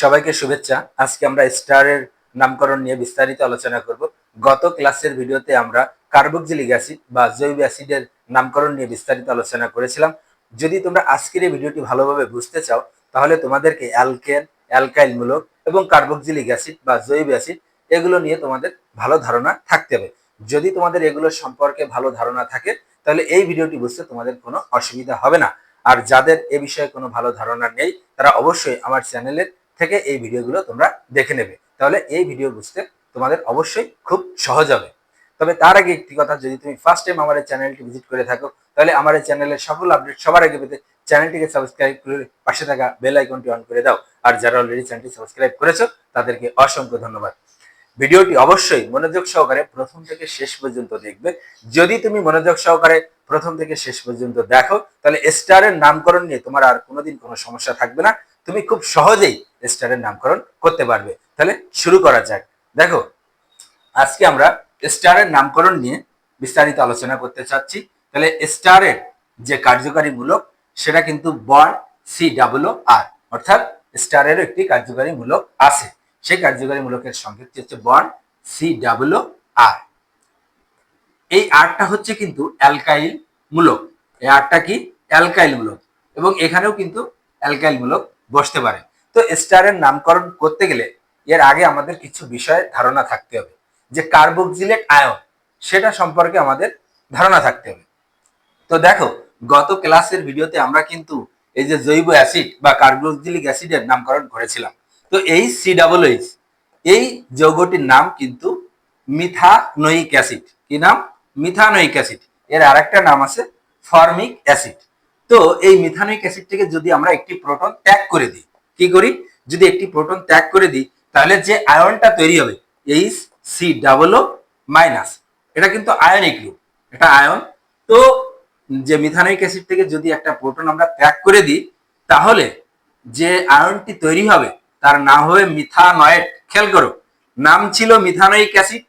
সবাইকে শুভেচ্ছা। আজকে আমরা স্টারের নামকরণ নিয়ে বিস্তারিত আলোচনা করব। গত ক্লাসের ভিডিওতে আমরা কার্বক্সিলিক অ্যাসিড বা জৈব অ্যাসিডের নামকরণ নিয়ে বিস্তারিত আলোচনা করেছিলাম। যদি তোমরা আজকের এই ভিডিওটি ভালোভাবে বুঝতে চাও, তাহলে তোমাদেরকে অ্যালকেন, অ্যালকাইল মূলক এবং কার্বক্সিলিক অ্যাসিড বা জৈব অ্যাসিড এগুলো নিয়ে তোমাদের ভালো ধারণা থাকতে হবে। যদি তোমাদের এগুলো সম্পর্কে ভালো ধারণা থাকে, তাহলে এই ভিডিওটি বুঝতে তোমাদের কোনো অসুবিধা হবে না। আর যাদের এ বিষয়ে কোনো ভালো ধারণা নেই, তারা অবশ্যই আমার চ্যানেলের থেকে এই ভিডিওগুলো তোমরা দেখে নেবে। তাহলে এই ভিডিও বুঝতে তোমাদের অবশ্যই খুব সহজ হবে। তবে তার আগে একটি কথা, যদি তুমি ফার্স্ট টাইম আমার এই চ্যানেলটি ভিজিট করে থাকো, তাহলে আমার এই চ্যানেলের সকল আপডেট সবার আগে পেতে চ্যানেলটিকে সাবস্ক্রাইব করে পাশে থাকা বেল আইকনটি অন করে দাও। আর যারা অলরেডি চ্যানেলটি সাবস্ক্রাইব করেছ, তাদেরকে অসংখ্য ধন্যবাদ। ভিডিওটি অবশ্যই মনোযোগ সহকারে প্রথম থেকে শেষ পর্যন্ত দেখবে। যদি তুমি মনোযোগ সহকারে প্রথম থেকে শেষ পর্যন্ত দেখো, তাহলে স্টারের নামকরণ নিয়ে তোমার আর কোনোদিন কোনো সমস্যা থাকবে না। তুমি খুব সহজেই স্টারের নামকরণ করতে পারবে। তাহলে শুরু করা যাক। দেখো, আজকে আমরা স্টারের নামকরণ নিয়ে বিস্তারিত আলোচনা করতে চাচ্ছি। তাহলে স্টারের যে কার্যকারী মূলক সেটা কিন্তু বন সি ডাবল আর অর্থাৎ স্টারের একটি কার্যকারী মূলক আছে। সেই কার্যকারী মূলকের সংক্ষেপটি হচ্ছে বন সি ডাবল আর এই আরটা হচ্ছে কিন্তু অ্যালকাইল মূলক। এই আরটা কি? অ্যালকাইল মূলক। এবং এখানেও কিন্তু অ্যালকাইল মূলক বসতে পারে। তো স্টারের নামকরণ করতে গেলে এর আগে আমাদের কিছু বিষয়ে ধারণা থাকতে হবে। যে কার্বক্সিলেট আয়ন সেটা সম্পর্কে আমাদের ধারণা থাকতে হবে। তো দেখো, গত ক্লাসের ভিডিওতে আমরা কিন্তু এই যে জৈব অ্যাসিড বা কার্বক্সিলিক অ্যাসিডের নামকরণ করেছিলাম। তো এই সি ডাবল এইচ এই যৌগটির নাম কিন্তু মিথানোইক অ্যাসিড কি নাম? মিথানোইক অ্যাসিড এর আরেকটা নাম আছে ফর্মিক অ্যাসিড তো এই মিথানোইক অ্যাসিড থেকে যদি আমরা একটি প্রোটন ত্যাগ করে দিই, কি করি? যদি একটি প্রোটন ত্যাগ করে দিই, তাহলে যে আয়নটা তৈরি হবে এইচ সি ডাবল মাইনাস এটা কিন্তু আয়নিক রূপ এটা আয়ন তো যে মিথানোইক অ্যাসিড থেকে যদি একটা প্রোটন আমরা ত্যাগ করে দিই, তাহলে যে আয়নটি তৈরি হবে, তার নাম হবে মিথানয়েড খেয়াল করো। নাম ছিল মিথানোইক অ্যাসিড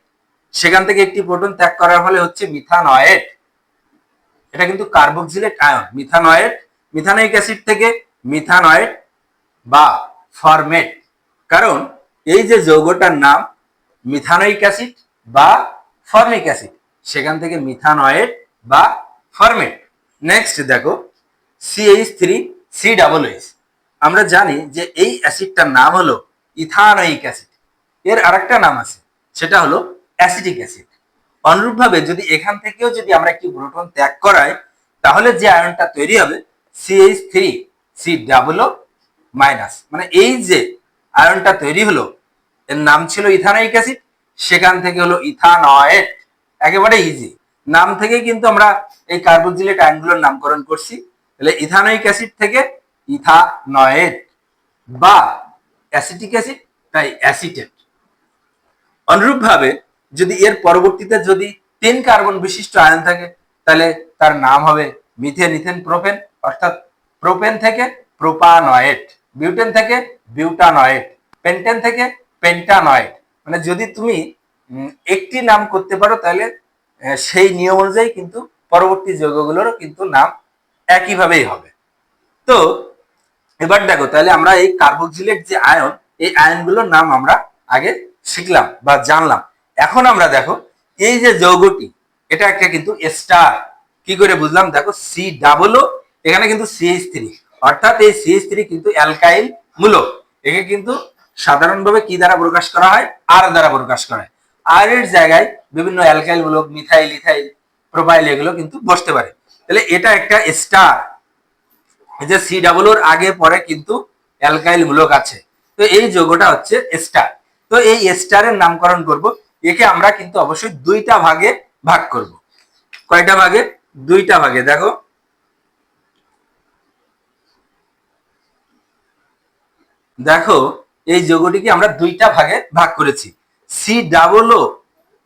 সেখান থেকে একটি প্রোটন ত্যাগ করার ফলে হচ্ছে মিথানয়েড এটা কিন্তু carboxylate ion methanoate methanoic acid থেকে মিথানয়েড বা ফরমেট কারণ এই যে যৌগটার নাম মিথানোইক অ্যাসিড বা ফর্মিক অ্যাসিড সেখান থেকে মিথানয়েড বা ফরমেট নেক্সট দেখো CH three C double H আমরা জানি যে এই অ্যাসিডটার নাম হলো ইথানয়িক অ্যাসিড। এর আরেকটা নাম আছে, সেটা হলো অ্যাসিটিক অ্যাসিড। অনুরূপভাবে যদি এখান থেকেও যদি আমরা একটি প্রোটন ত্যাগ করাই, তাহলে যে আয়নটা তৈরি হবে CH three C double minus মানে এই যে আয়নটা তৈরি হলো, এর নাম ছিল ইথানোইক অ্যাসিড সেখান থেকে হলো ইথানয়েড একেবারে ইজি নাম থেকে কিন্তু আমরা এই কার্বক্সিলেট আয়নগুলোর নামকরণ করছি। তাহলে ইথানোইক অ্যাসিড থেকে ইথানয়েড বা অ্যাসিটিক অ্যাসিড তাই অ্যাসিটেট অনুরূপভাবে যদি এর পরবর্তীতে যদি তিন কার্বন বিশিষ্ট আয়ন থাকে, তাহলে তার নাম হবে মিথেন ইথেন প্রোপেন, অর্থাৎ প্রোপেন থেকে প্রোপানয়েট বিউটেন থেকে বিউটানয়েট পেন্টেন থেকে পেন্টানয়েট মানে যদি তুমি একটি নাম করতে পারো, তাহলে সেই নিয়ম অনুযায়ী কিন্তু পরবর্তী যৌগগুলোরও কিন্তু নাম একইভাবেই হবে। তো, এবার দেখো, তাহলে আমরা এই কার্বক্সিলেট যে আয়ন, এই আয়নগুলোর নাম আমরা আগে শিখলাম বা জানলাম। এখন আমরা দেখো, এই যে যৌগটি, এটা একটা কিন্তু স্টার কি করে বুঝলাম? দেখো সি ডাবল এখানে কিন্তু সিএইচ থ্রি অর্থাৎ এই সিএইচ থ্রি কিন্তু অ্যালকাইল মূলক। একে কিন্তু সাধারণভাবে কি দ্বারা প্রকাশ করা হয়? আর দ্বারা প্রকাশ করা হয়। আর এর জায়গায় বিভিন্ন অ্যালকাইল মূলক মিথাইল ইথাইল প্রোপাইল এগুলো কিন্তু বসতে পারে। তাহলে এটা একটা স্টার যে সি ডাবল ওর আগে, পরে কিন্তু অ্যালকাইল মূলক আছে। তো এই যোগটা হচ্ছে স্টার তো এই স্টারের নামকরণ করব একে আমরা কিন্তু অবশ্যই দুইটা ভাগে ভাগ করব। কয়টা ভাগে? দুইটা ভাগে। দেখো। দেখো, এই যোগটিকে আমরা দুইটা ভাগে ভাগ করেছি। সি ডাবল ও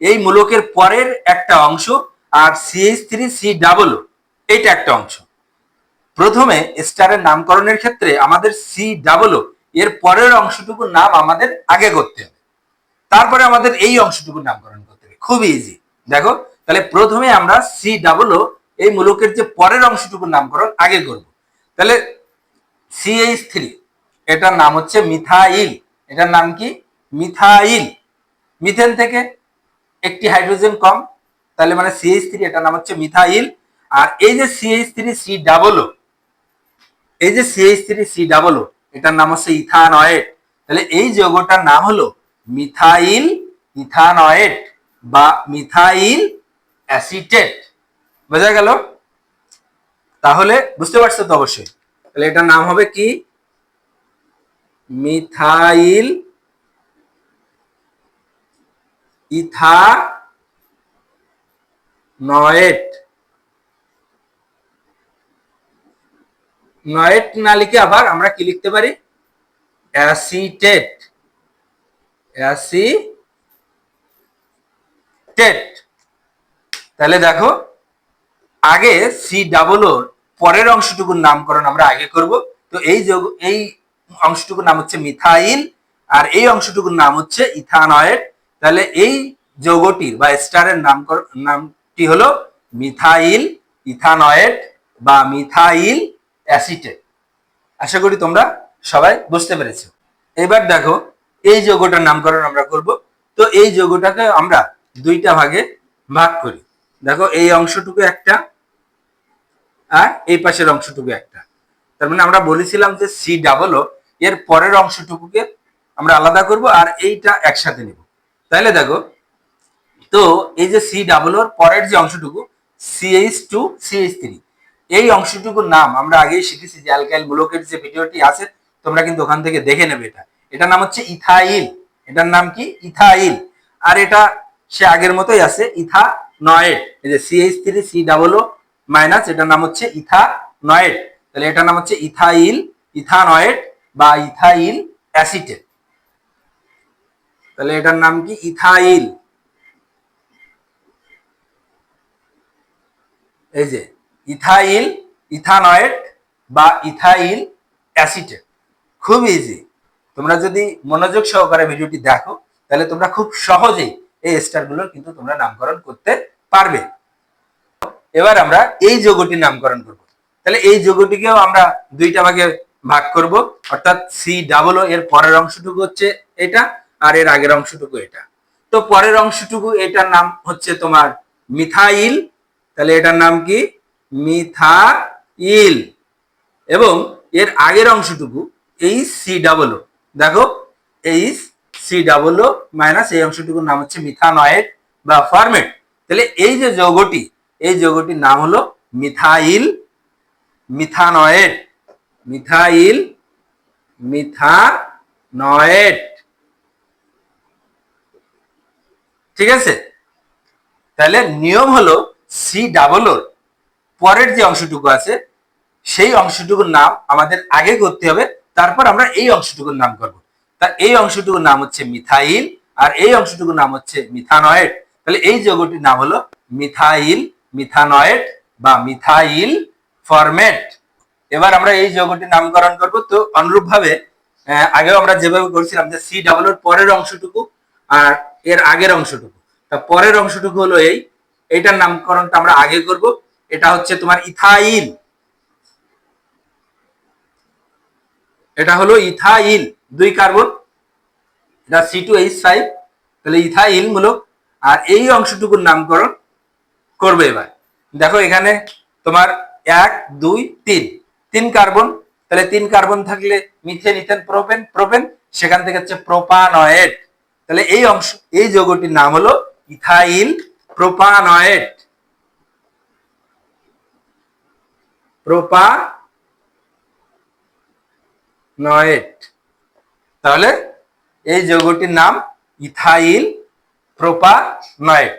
এই মূলকের পরের একটা অংশ আর সিএইচ থ্রি সি ডাবল এটা একটা অংশ। প্রথমে স্টারের নামকরণের ক্ষেত্রে আমাদের সি ডাবল এর পরের অংশটুকুর নাম আমাদের আগে করতে হবে। তারপরে আমাদের এই অংশটুকু নামকরণ করতে হবে। খুব ইজি দেখো, তাহলে প্রথমে আমরা সি ডাবল ও এই মূলকের যে পরের অংশটুকুর নামকরণ আগে করব। তাহলে সিএইচ থ্রি এটার নাম হচ্ছে মিথাইল। এটার নাম কি? মিথাইল। মিথেন থেকে একটি হাইড্রোজেন কম, তাহলে মানে সিএইচ থ্রি এটার নাম হচ্ছে মিথাইল। আর এই যে CH three C double O এই যে CH three C double O এটার নাম হচ্ছে ইথানয়েড। তাহলে এই যৌগটার নাম হলো মিথাইল ইথানয়েট বা মিথাইল অ্যাসিটেট। বোঝা গেল? তাহলে বুঝতে পারছ তো অবশ্যই। তাহলে এটার নাম হবে কি? মিথাইল ইথা নয়েট নয়েট না লিখে আবার আমরা কি লিখতে পারি? অ্যাসিটেট। অ্যাসিটেট তাহলে দেখো, আগে সি ডাবল পরের অংশটুকুর নামকরণ আমরা আগে করব। তো এই যোগ, এই অংশটুকুর নাম হচ্ছে মিথাইল, আর এই অংশটুকুর নাম হচ্ছে ইথানয়েড। তাহলে এই যৌগটির বা স্টারের নামকরণ নামটি হলো মিথাইল, ইথানয়েড বা মিথাইল অ্যাসিটেট। আশা করি তোমরা সবাই বুঝতে পেরেছ। এবার দেখো এই যৌগটার নামকরণ আমরা করব। তো এই যৌগটাকে আমরা দুইটা ভাগে ভাগ করি। দেখো, এই অংশটুকু একটা আর এই পাশের অংশটুকু একটা। তার মানে আমরা বলেছিলাম যে সি ডাবল ও, এর পরের অংশটুকুকে আমরা আলাদা করব আর এইটা একসাথে নেব। তাহলে দেখো, তো এই যে সি ডাবল ওর পরের যে অংশটুকু সিএইচ টু সিএইচ থ্রি, এই অংশটুকুর নাম আমরা আগেই শিখেছি যে অ্যালকাইল ব্লকের যে ভিডিওটি আছে, তোমরা কিন্তু ওখান থেকে দেখে নেবে এটা। এটার নাম হচ্ছে ইথাইল। এটার নাম কি? ইথাইল। আর এটা সে আগের মতোই আছে ইথা নয়েড এই যে CH three C double O minus এটার নাম হচ্ছে ইথা নয়েড তাহলে এটার নাম হচ্ছে ইথাইল, ইথানয়েড বা ইথাইল অ্যাসিটেট তাহলে এটার নাম কি? ইথাইল। এই যে, ইথাইল, ইথানয়েড বা ইথাইল অ্যাসিটেট খুব ইজি তোমরা যদি মনোযোগ সহকারে ভিডিওটি দেখো, তাহলে তোমরা খুব সহজেই এই স্টারগুলোর কিন্তু তোমরা নামকরণ করতে পারবে। এবার আমরা এই যোগটির নামকরণ করব। তাহলে এই যোগটিকেও আমরা দুইটা ভাগে ভাগ করব, অর্থাৎ সি ডাবল ও এর পরের অংশটুকু হচ্ছে এটা, আর এর আগের অংশটুকু এটা। তো পরের অংশটুকু এটার নাম হচ্ছে তোমার মিথাইল, তাহলে এটার নাম কি? মিথাইল। এবং এর আগের অংশটুকু এই সি ডাবল দেখো H C double O minus এই অংশটুকুর নাম হচ্ছে মিথানয়েড বা ফরমেট। তাহলে এই যে যৌগটি, এই যৌগটির নাম হলো মিথাইল মিথানয়েড। মিথাইল মিথানয়েড। ঠিক আছে? তাহলে নিয়ম হলো সি ডাবল ওর পরের যে অংশটুকু আছে, সেই অংশটুকুর নাম আমাদের আগে করতে হবে তারপর আমরা এই অংশটুকুর নাম করব। তা এই অংশটুকুর নাম হচ্ছে মিথাইল আর এই অংশটুকুর নাম হচ্ছে মিথানয়েড। তাহলে এই যৌগটির নাম হলো মিথাইল, মিথানয়েড বা মিথাইল ফরমেট। এবার আমরা এই যৌগটির নামকরণ করব। তো অনুরূপ ভাবে আগেও আমরা যেভাবে করেছিলাম যে সি ডাবল এর পরের অংশটুকু আর এর আগের অংশটুকু। তা পরের অংশটুকু হলো এই। এটার নামকরণটা আমরা আগে করব। এটা হচ্ছে তোমার ইথাইল। এটা হলো ইথাইল, দুই কার্বন। এটা সি টু এইচ ফাইভ তাহলে ইথাইল মূলক আর এই অংশটুকুর নামকরণ করবে এবার। দেখো এখানে তোমার এক, দুই, তিন। তিন কার্বন, তাহলে তিন কার্বন থাকলে মিথেন, ইথেন, প্রোপেন প্রোপেন, সেখান থেকে হচ্ছে প্রোপানয়েড। তাহলে এই অংশ, এই যৌগটির নাম হলো ইথাইল প্রোপানয়েড। প্রোপা নয়েট তাহলে এই যৌগটির নাম ইথাইল প্রোপানয়েট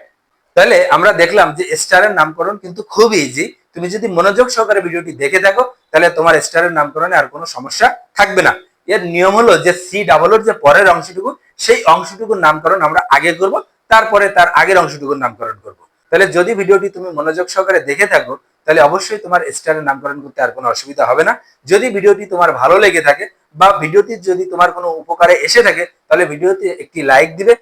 তাহলে আমরা দেখলাম যে স্টারের নামকরণ কিন্তু খুব ইজি তুমি যদি মনোযোগ সহকারে ভিডিওটি দেখে থাকো, তাহলে তোমার স্টারের নামকরণে আর কোনো সমস্যা থাকবে না। এর নিয়ম হলো যে সি ডাবলের যে পরের অংশটুকু, সেই অংশটুকুর নামকরণ আমরা আগে করব, তারপরে তার আগের অংশটুকুর নামকরণ করব। তাহলে যদি ভিডিওটি তুমি মনোযোগ সহকারে দেখে থাকো তাহলে অবশ্যই তোমার স্টারের নামকরণ করতে আর কোনো অসুবিধা হবে না। যদি ভিডিওটি তোমার ভালো লেগে থাকে বা ভিডিওটি যদি তোমার কোনো উপকারে এসে থাকে, তাহলে ভিডিওতে একটি লাইক দিবে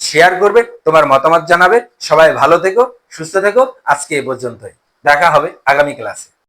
শেয়ার করবে, তোমার মতামত জানাবে। সবাই ভালো থেকো, সুস্থ থেকো। আজকে এ পর্যন্তই। দেখা হবে আগামী ক্লাসে